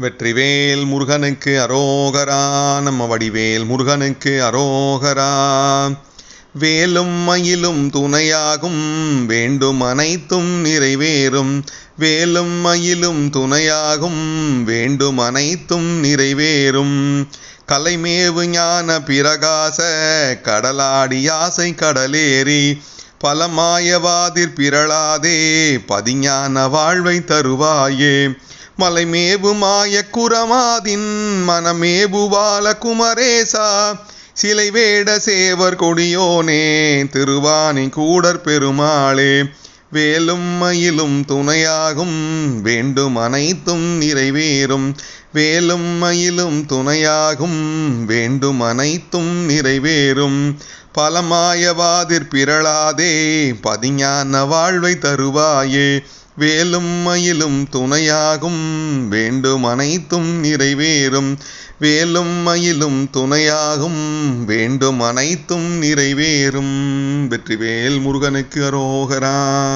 வெற்றிவேல் முருகனுக்கு அரோகரா நம்ம வடிவேல் முருகனுக்கு அரோகரா. வேலும் மயிலும் துணையாகும் வேண்டும் அனைத்தும் நிறைவேறும். வேலும் மயிலும் துணையாகும் வேண்டும் அனைத்தும் நிறைவேறும். கலைமேவு ஞான பிரகாச கடலாடி ஆசை கடலேறி. பலமாயவாதிர் பிறளாதே பதிஞான வாழ்வை தருவாயே. மலைமேவு மாய குரமாதின் மனமேபு பாலகுமரேசா சிலை வேட சேவர் கொடியோனே திருவாணி கூடற் பெருமாளே வேலும் மயிலும் துணையாகும் வேண்டும் அனைத்தும் நிறைவேறும். வேலும் மயிலும் துணையாகும் வேண்டும் அனைத்தும் நிறைவேறும். பலமாயவாதிற் பிறளாதே பதிஞான வாழ்வை தருவாயே வேலும் மயிலும் துணையாகும் வேண்டும் அனைத்தும் நிறைவேறும். வேலும் மயிலும் துணையாகும் வேண்டும் அனைத்தும் நிறைவேறும். வெற்றிவேல் முருகனுக்கு அரோகரா.